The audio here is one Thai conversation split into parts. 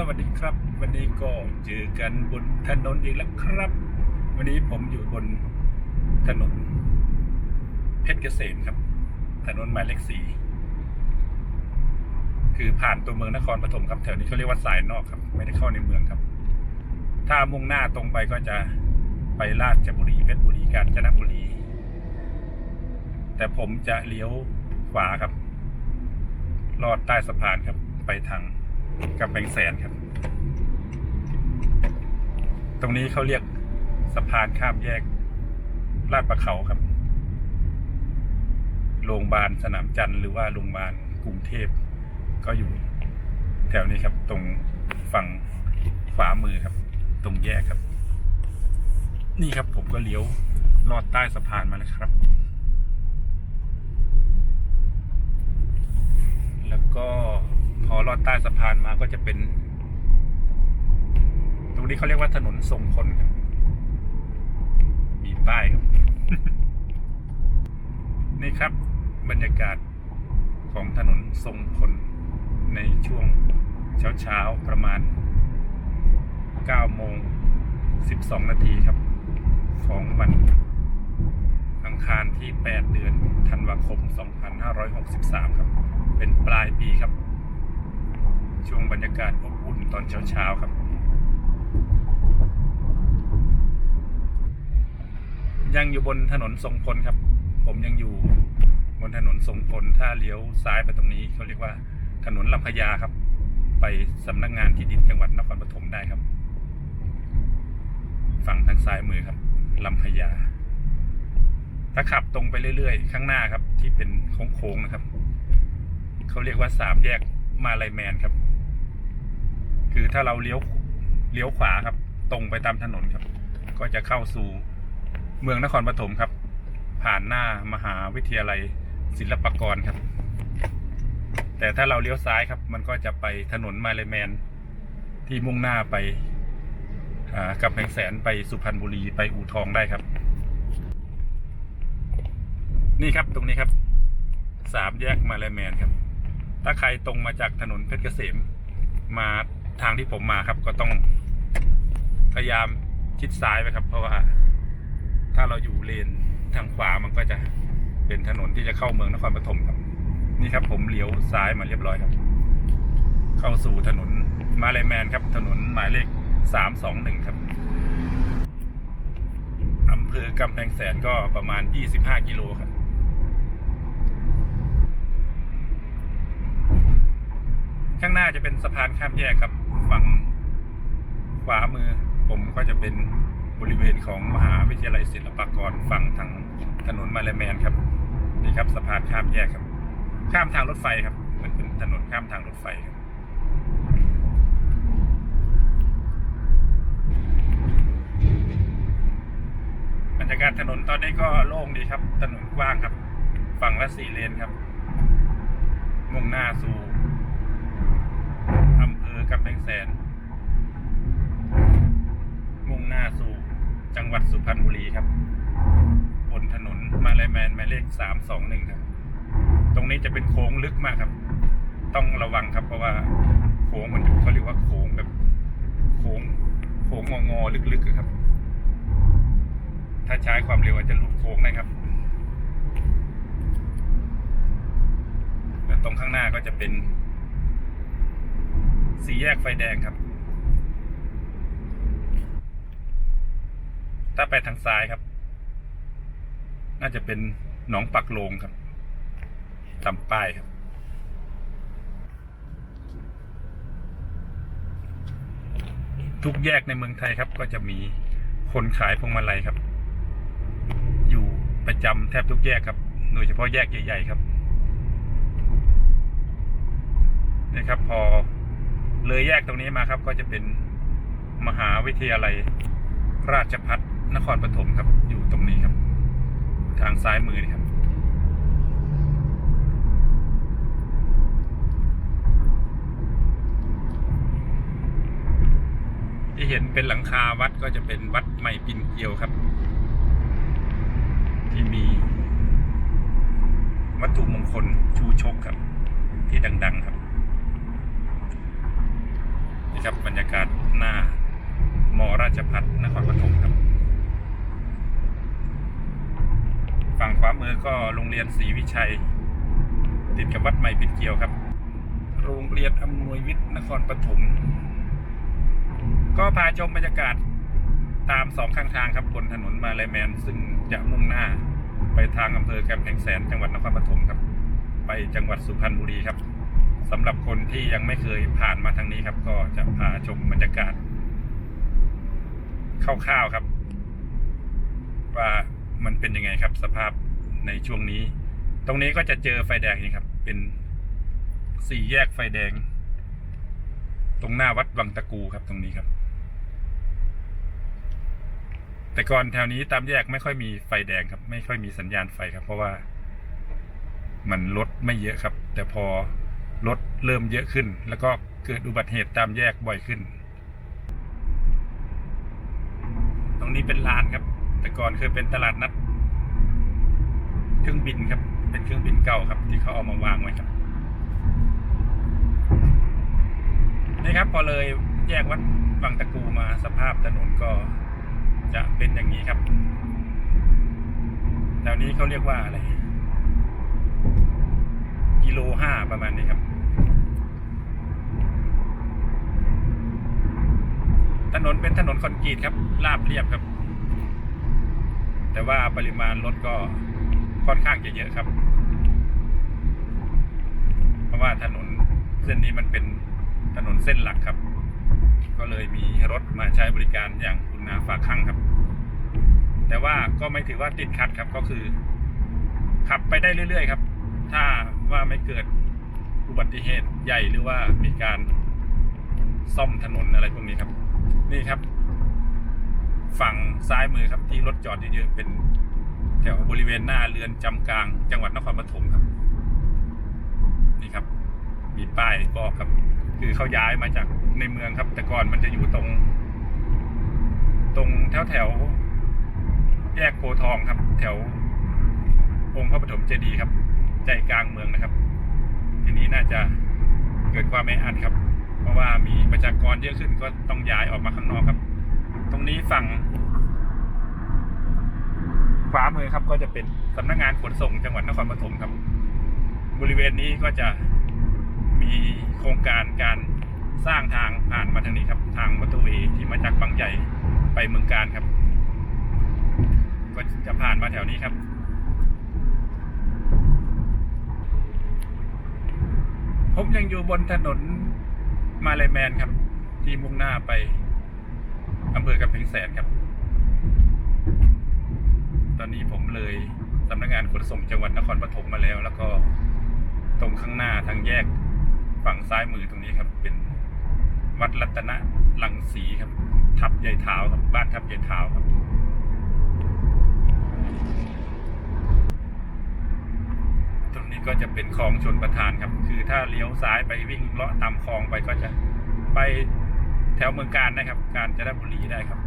สวัสดีครับ วันนี้ก็เจอกันบนถนนอีกแล้วครับ วันนี้ผมอยู่บนถนน เพชรเกษมครับ ถนนหมายเลขสี่คือผ่านตัวเมืองนครปฐมครับแถวนี้เขาเรียกว่าสายนอกครับ ไม่ได้เข้าในเมืองครับ ถ้ามุ่งหน้าตรงไปก็จะไปราชบุรีเพชรบุรีกาญจนบุรี แต่ผมจะเลี้ยวขวาครับลอดใต้สะพานครับ ไปทาง กำแพงแสนครับ ตรงนี้เขาเรียกสะพานข้ามแยกลาดประเขาครับ โรงพยาบาลสนามจันทร์หรือว่าโรงพยาบาลกรุงเทพ ก็อยู่แถวนี้ครับ ตรงฝั่งขวามือครับ ตรงแยกครับ นี่ครับผมก็เลี้ยวลอดใต้สะพานมาแล้วครับ แล้วก็ พอลอดใต้สะพานมาก็จะเป็น ตรงนี้เขาเรียกว่าถนนทรงพลครับ มีป้ายครับ นี่ครับ บรรยากาศของถนนทรงพลในช่วงเช้าๆประมาณ9โมง 12 นาทีครับ ของวันอังคารที่ 8 เดือนธันวาคม 2563 ครับ เป็นปลายปีครับ ช่วงบรรยากาศอบอุ่นตอนเช้าๆครับ ยังอยู่บนถนนทรงพลครับ ผมยังอยู่บนถนนทรงพลถ้าเลี้ยวซ้ายไปตรงนี้เขาเรียกว่าถนนลำพญาครับ ไปสำนักงานที่ดินจังหวัดนครปฐมได้ครับ ฝั่งทางซ้ายมือครับลำพญาถ้าขับตรงไปเรื่อยๆ ข้างหน้าครับ ที่เป็นโค้งๆนะครับ เขาเรียกว่าสามแยกมาลายแมนครับ คือถ้าเราเลี้ยวเลี้ยวขวาครับ ตรงไปตามถนนครับ ก็จะเข้าสู่เมืองนครปฐมครับ ผ่านหน้ามหาวิทยาลัยศิลปากรครับ แต่ถ้าเราเลี้ยวซ้ายครับ มันก็จะไปถนนมาเลแมน ที่มุ่งหน้าไปอ่ากำแพงแสนไปสุพรรณบุรีไปอู่ทองได้ครับ นี่ครับตรงนี้ครับสามแยกมาเลแมนครับ ถ้าใครตรงมาจากถนนเพชรเกษมมา ทางที่ผมมาครับ ก็ต้องพยายามชิดซ้ายไปครับ เพราะว่า ถ้าเราอยู่เลนทางขวามันก็จะเป็นถนนที่จะเข้าเมืองนครปฐมครับ นี่ครับ ผมเลี้ยวซ้ายมาเรียบร้อยครับ เข้าสู่ถนนมาเลแมนครับ ถนนหมายเลขสามสองหนึ่งครับอำเภอกำแพงแสนก็ประมาณยี่สิบห้ากิโลครับข้างหน้าจะเป็นสะพานข้ามแยกครับ ฝั่งขวามือ ผมก็จะเป็นบริเวณของมหาวิทยาลัยศิลปากรฝั่งทางถนนมาลแมนครับนี่ครับสะพานข้ามแยกครับ ข้ามทางรถไฟครับมือนเป็นถนนข้ามทางรถไฟครับบรรยากาศถนนตอนนี้ก็โล่งดีครับ ถนนกว้างครับ ฝั่งละสี่เลนครับ มุ่งหน้าสู่ กำแพงแสน มุ่งหน้าสู่จังหวัดสุพรรณบุรีครับ บนถนนมาลายแมนหมายเลขสามสองหนึ่งครับ ตรงนี้จะเป็นโค้งลึกมากครับ ต้องระวังครับเพราะว่าโค้งมันเขาเรียกว่าโค้งแบบโค้งโค้งงอๆลึกๆครับ ถ้าใช้ความเร็วอาจจะหลุดโค้งได้ครับแล้วตรงข้างหน้าก็จะเป็น สี่แยกไฟแดงครับ ถ้าไปทางซ้ายครับ น่าจะเป็นหนองปักโลงครับตามป้ายครับ ทุกแยกในเมืองไทยครับ ก็จะมีคนขายพวงมาลัยครับ อยู่ประจำแทบทุกแยกครับ โดยเฉพาะแยกใหญ่ ๆ ครับนะครับพอ เลยแยกตรงนี้มาครับ ก็จะเป็นมหาวิทยาลัย ราชพัฒนครปฐมครับ อยู่ตรงนี้ครับ ทางซ้ายมือนี่ครับ ที่เห็นเป็นหลังคาวัดก็จะเป็นวัดใหม่ปินเกลียวครับ ที่มีวัตถุมงคลชูชกครับ ที่ดัง ๆ ครับ นี่ครับบรรยากาศหน้ามอราชพัฒนครปฐมครับ ฝั่งขวามือก็โรงเรียนศรีวิชัย ติดกับวัดใหม่ปิดเกลียวครับ โรงเรียนอำนวยวิทย์นครปฐมก็พาชมบรรยากาศตามสองข้างทางครับบนถนนมาลายแมน ซึ่งจะมุ่งหน้าไปทางอำเภอแกำแพงแสนจังหวัดนครปฐมครับ ไปจังหวัดสุพรรณบุรีครับ สำหรับคนที่ยังไม่เคยผ่านมาทางนี้ครับ ก็จะพาชมบรรยากาศคร่าวๆครับ ว่ามันเป็นยังไงครับ สภาพในช่วงนี้ ตรงนี้ก็จะเจอไฟแดงนี่ครับ เป็นสี่แยกไฟแดง ตรงหน้าวัดวังตะกูครับ ตรงนี้ครับ แต่ก่อนแถวนี้ตามแยกไม่ค่อยมีไฟแดงครับ ไม่ค่อยมีสัญญาณไฟครับ เพราะว่า มันรถไม่เยอะครับ แต่พอ รถเริ่มเยอะขึ้น แล้วก็เกิดอุบัติเหตุตามแยกบ่อยขึ้น ตรงนี้เป็นลานครับ แต่ก่อนเคยเป็นตลาดนัด เครื่องบินครับ เป็นเครื่องบินเก่าครับ ที่เขาเอามาวางไว้ครับนี่ครับ พอเลยแยกวัดวังตะกูมาสภาพถนนก็จะเป็นอย่างนี้ครับแถวนี้เขาเรียกว่าอะไร กิโลห้าประมาณนี้ครับ ถนนเป็นถนนคอนกรีตครับราบเรียบครับ แต่ว่าปริมาณรถก็ค่อนข้างจะเยอะครับ เพราะว่าถนนเส้นนี้มันเป็นถนนเส้นหลักครับ ก็เลยมีรถมาใช้บริการอย่างคุณนาฝากข้างครับ แต่ว่าก็ไม่ถือว่าติดขัดครับก็คือ ขับไปได้เรื่อย ๆ ครับ ถ้า ว่าไม่เกิดอุบัติเหตุใหญ่หรือว่ามีการซ่อมถนนอะไรพวกนี้ครับ นี่ครับ ฝั่งซ้ายมือครับที่รถจอดเยอะๆเป็นแถวบริเวณหน้าเรือนจำกลาง จังหวัดนครปฐมครับ นี่ครับ มีป้ายบอกครับ คือเขาย้ายมาจากในเมืองครับ แต่ก่อนมันจะอยู่ตรง ตรงแถวแถวแยกโพทองครับ แถวองค์พระปฐมเจดีย์ครับ ใจกลางเมืองนะครับ ทีนี้น่าจะเกิดความแออัดครับ เพราะว่ามีประชากรเยอะขึ้นก็ต้องย้ายออกมาข้างนอกครับ ตรงนี้ฝั่งขวามือครับ ก็จะเป็นสำนักงานขนส่งจังหวัดนครปฐมครับ บริเวณนี้ก็จะมีโครงการการสร้างทางผ่านมาทางนี้ครับ ทางมอเตอร์เวย์ที่มาจากบางใหญ่ไปเมืองการครับ ก็จะผ่านมาแถวนี้ครับ ผมยังอยู่บนถนนมาเลแมนครับ ที่มุ่งหน้าไปอำเภอกำแพงแสนครับ ตอนนี้ผมเลยสำนักงานขนส่งจังหวัดนครปฐมมาแล้ว แล้วก็ตรงข้างหน้าทางแยกฝั่งซ้ายมือตรงนี้ครับ เป็นวัดรัตนลังสีครับ ทับใหญ่เท้าครับบ้านทับใหญ่เท้าครับ ตรงนี้ก็จะเป็นคลองชนประทานครับ คือถ้าเลี้ยวซ้ายไปวิ่งเลาะตามคลองไปก็จะไปแถวเมืองการนะครับ การจะได้บุรีได้ครับ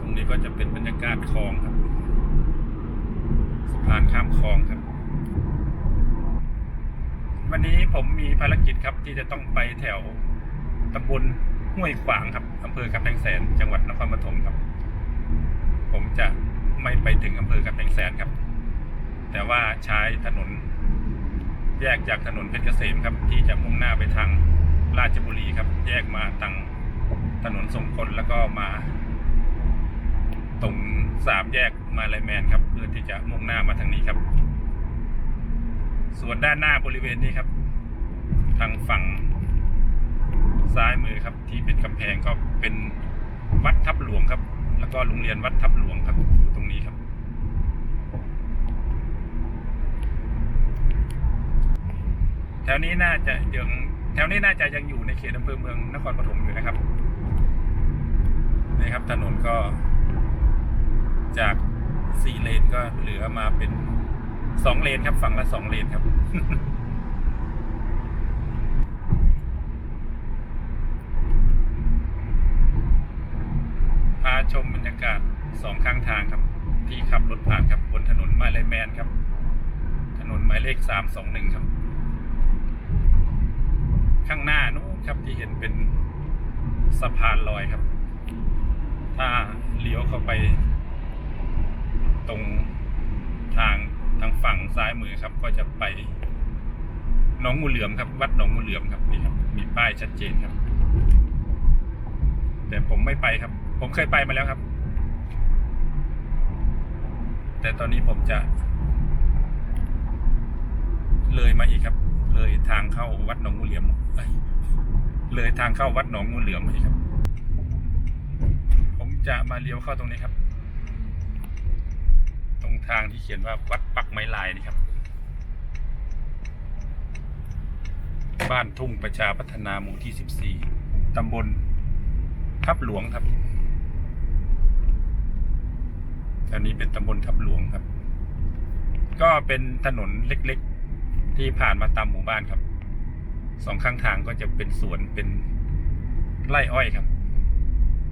ตรงนี้ก็จะเป็นบรรยากาศคลองครับสะพานข้ามคลองครับ วันนี้ผมมีภารกิจครับที่จะต้องไปแถวตำบลห้วยขวางครับอำเภอกำแพงแสนจังหวัดนครปฐมครับ จะไม่ไปถึงอำเภอกำแพงแสนครับ แต่ว่าใช้ถนนแยกจากถนนเพชรเกษมครับ ที่จะมุ่งหน้าไปทางราชบุรีครับ แยกมาทางถนนทรงพลแล้วก็มา ตรงสามแยกมาลายแมนครับ เพื่อที่จะมุ่งหน้ามาทางนี้ครับ ส่วนด้านหน้าบริเวณนี้ครับ ทางฝั่งซ้ายมือครับ ที่เป็นกำแพงก็เป็นวัดทับหลวงครับ แล้วก็โรงเรียนวัดทับหลวงครับอยู่ตรงนี้ครับ แถวนี้น่าจะยังแถวนี้น่าจะยังอยู่ในเขตอำเภอเมืองนครปฐมอยู่นะครับนี่ครับถนนก็ จากสี่เลนก็เหลือมาเป็นสองเลนครับฝั่งละสองเลนครับ พา ชมบรรยากาศสองข้างทางครับ ที่ขับรถผ่านครับบนถนนมาลายแมนครับ ถนนมามายเลขสามสองหนึ่งครับ ข้างหน้านู้นครับที่เห็นเป็นสะพานลอยครับ ถ้าเลี้ยวเข้าไป ตรงทางทางฝั่งซ้ายมือครับ ก็จะไปหนองงูเหลือมครับ วัดหนองงูเหลือมครับนี่ครับ มีป้ายชัดเจนครับ แต่ผมไม่ไปครับ ผมเคยไปมาแล้วครับ แต่ตอนนี้ผมจะ เลยมาอีกครับ เลยทางเข้าวัดหนองงูเหลือมเอ้ยเลยทางเข้าวัดหนองงูเหลือมมาอีกครับ ผมจะมาเลี้ยวเข้าตรงนี้ครับ ตรงทางที่เขียนว่าวัดปักไม้ลายนี่ครับบ้านทุ่งประชาพัฒนาหมู่ที่ 14 ตำบล ทับหลวงครับอันนี้เป็นตำบลทับหลวงครับ ก็เป็นถนนเล็กๆ ที่ผ่านมาตามหมู่บ้านครับ สองข้างทางก็จะเป็นสวนเป็นไร่อ้อยครับ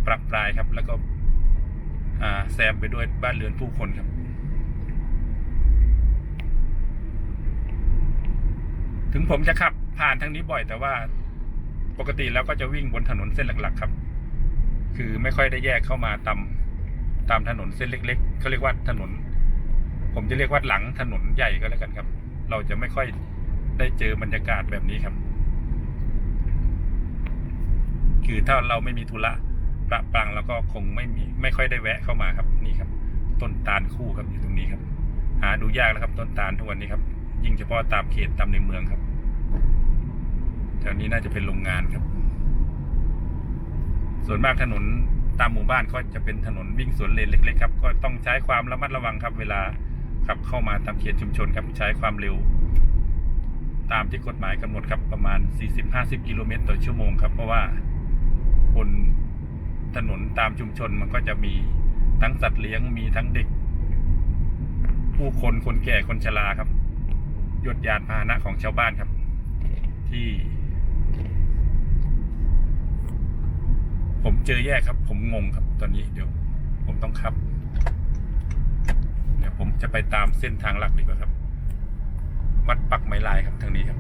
ปรับปลายครับ แล้วก็แซมไปด้วยบ้านเรือนผู้คนครับ ถึงผมจะขับผ่านทางนี้บ่อยแต่ว่าปกติแล้วก็จะวิ่งบนถนนเส้นหลัก ๆ ครับ คือไม่ค่อยได้แยกเข้ามาตามตามถนนเส้นเล็ก ๆเขาเรียกว่าถนน ผมจะเรียกว่าหลังถนนใหญ่ก็แล้วกันครับ เราจะไม่ค่อยได้เจอบรรยากาศแบบนี้ครับ คือถ้าเราไม่มีธุระประปรังแล้วก็คงไม่มีไม่ค่อยได้แวะเข้ามาครับนี่ครับ ต้นตาลคู่ครับอยู่ตรงนี้ครับ หาดูยากแล้วครับ ต้นตาลทุกวันนี้ครับ ยิ่งเฉพาะตามเขตตามในเมืองครับแถวนี้น่าจะเป็นโรงงานครับ ส่วนมากถนนตามหมู่บ้านก็จะเป็นถนนวิ่งสวนเลนเล็ก ๆ ครับ ก็ต้องใช้ความระมัดระวังครับ เวลาขับเข้ามาตามเขตชุมชนครับใช้ความเร็ว ตามที่กฎหมายกำหนดครับประมาณ 40-50 กิโลเมตรต่อชั่วโมงครับเพราะว่าบนถนนตามชุมชนมันก็จะมีทั้งสัตว์เลี้ยงมีทั้งเด็ก ผู้คนคนแก่คนชราครับ ยดยานพาหนะของชาวบ้านครับ ที่ ผมเจอแยกครับ ผมงงครับตอนนี้เดี๋ยว ผมต้องขับ เดี๋ยวผมจะไปตามเส้นทางหลักดีกว่าครับ วัดปักไม้ลายครับทางนี้ครับ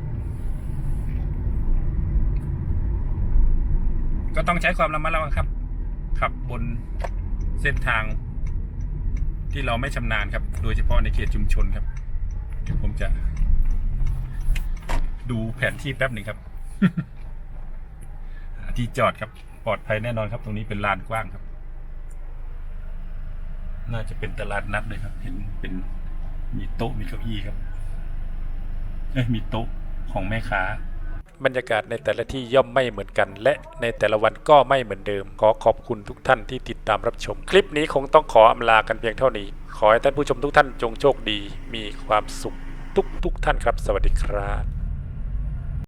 ก็ต้องใช้ความระมัดระวังครับ ขับบนเส้นทาง ที่เราไม่ชำนาญครับ โดยเฉพาะในเขตชุมชนครับ เดี๋ยวผมจะ ดูแผนที่แป๊บหนึ่งครับที่จอดครับ ปลอดภัยแน่นอนครับ ตรงนี้เป็นลานกว้างครับ น่าจะเป็นตลาดนัดเลยครับ เห็นเป็นมีโต๊ะมีเก้าอี้ครับเอ้ยมีโต๊ะของแม่ค้าบรรยากาศในแต่ละที่ย่อมไม่เหมือนกัน และในแต่ละวันก็ไม่เหมือนเดิม ขอขอบคุณทุกท่านที่ติดตามรับชม คลิปนี้คงต้องขออำลากันเพียงเท่านี้ ขอให้ท่านผู้ชมทุกท่านจงโชคดี มีความสุขทุกทุกท่านครับ สวัสดีครับ